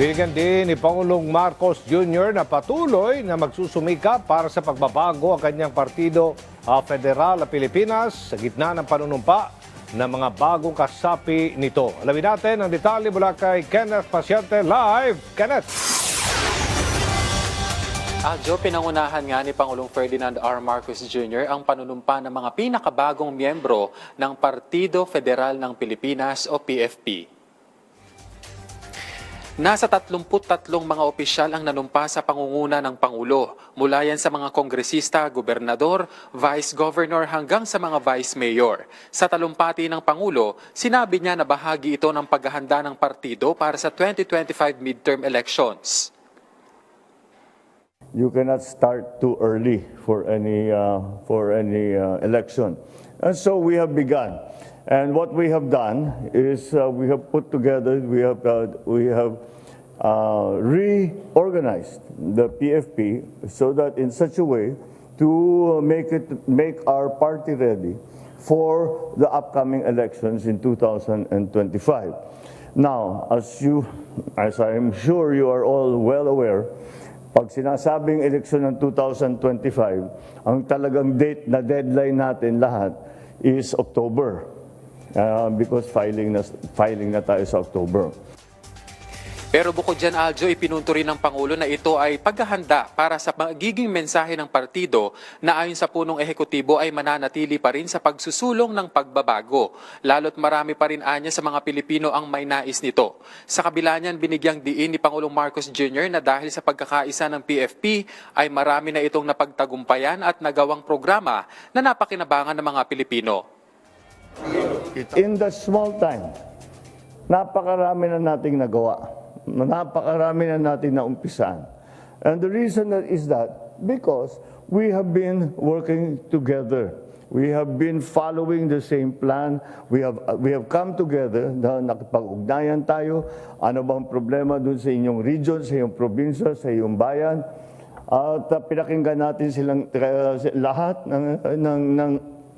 Binigyan din ni Pangulong Marcos Jr. na patuloy na magsusumikap para sa pagbabago ang kanyang partido ah, federal na Pilipinas sa gitna ng panunumpa ng mga bagong kasapi nito. Alamin natin ang detalye mula kay Kenneth Pasyente live. Kenneth! Aljo, pinangunahan nga ni Pangulong Ferdinand R. Marcos Jr. ang panunumpa ng mga pinakabagong miyembro ng Partido Federal ng Pilipinas o PFP. Nasa 33 mga opisyal ang nanumpa sa pangunguna ng Pangulo. Mula yan sa mga kongresista, gobernador, vice governor hanggang sa mga vice mayor. Sa talumpati ng Pangulo, sinabi niya na bahagi ito ng paghahanda ng partido para sa 2025 midterm elections. you cannot start too early for any uh, for any uh, election, and so we have begun. And what we have done is uh, we have put together, we have uh, we have uh, reorganized the PFP so that in such a way to make it make our party ready for the upcoming elections in 2025. Now, as you, as I'm sure you are all well aware, pag sinasabing eleksyon ng 2025, ang talagang date na deadline natin lahat is October. Uh, because filing na, filing na tayo sa October. Pero bukod dyan, Aljo, ipinunto rin ng Pangulo na ito ay paghahanda para sa magiging mensahe ng partido na ayon sa punong ehekutibo ay mananatili pa rin sa pagsusulong ng pagbabago. Lalo't marami pa rin anya sa mga Pilipino ang may nais nito. Sa kabila niyan, binigyang diin ni Pangulong Marcos Jr. na dahil sa pagkakaisa ng PFP ay marami na itong napagtagumpayan at nagawang programa na napakinabangan ng mga Pilipino. In the small time, napakarami na nating nagawa. Napakarami na natin na umpisan. And the reason that is that because we have been working together. We have been following the same plan. We have we have come together na nakipag-ugnayan tayo. Ano bang problema dun sa inyong region, sa iyong probinsya, sa iyong bayan? At uh, pinakinggan natin silang uh, lahat ng, ng, ng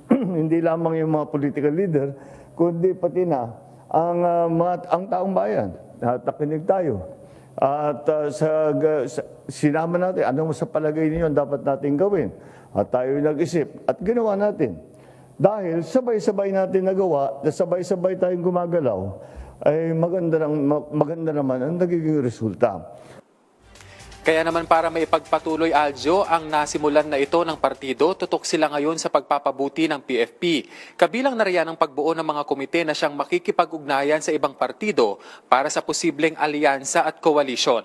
hindi lamang yung mga political leader, kundi pati na ang, uh, mga, ang taong bayan. At nakinig tayo. At uh, sa, sa, sinama natin, ano sa palagay ninyo dapat natin gawin? At tayo nag-isip at ginawa natin. Dahil sabay-sabay natin nagawa, na sabay-sabay tayong gumagalaw, ay maganda, ng, maganda naman ang nagiging resulta. Kaya naman para maipagpatuloy Aljo ang nasimulan na ito ng partido, tutok sila ngayon sa pagpapabuti ng PFP. Kabilang na riyan ang pagbuo ng mga komite na siyang makikipag-ugnayan sa ibang partido para sa posibleng alyansa at koalisyon.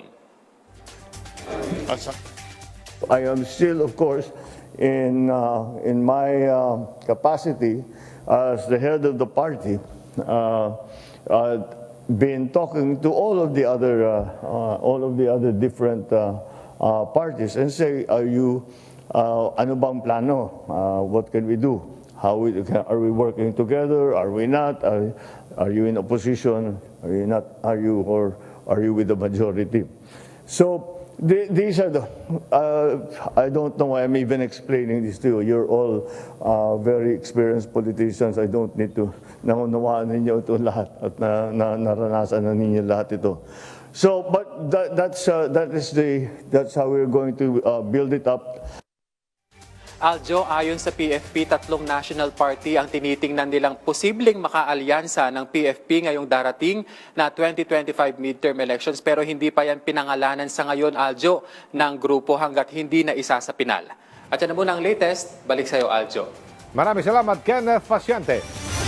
I am still, of course, in, uh, in my uh, capacity as the head of the party, uh, uh, been talking to all of the other, uh, uh, all of the other different uh, parties and say, are you, ano bang plano? What can we do? How we, are we working together? Are we not? Are, are you in opposition? Are you not? Are you or are you with the majority? So these are the. Uh, I don't know why I'm even explaining this to you. You're all uh, very experienced politicians. I don't need to naunawaan ninyo ito lahat at na, na, naranasan na ninyo lahat ito. So, but that, that's uh, that is the that's how we're going to uh, build it up. Aljo, ayon sa PFP, tatlong national party ang tinitingnan nilang posibleng makaalyansa ng PFP ngayong darating na 2025 midterm elections pero hindi pa yan pinangalanan sa ngayon, Aljo, ng grupo hanggat hindi na isa sa pinal. At yan na muna ang latest. Balik sa'yo, Aljo. Maraming salamat, Kenneth Pasyente.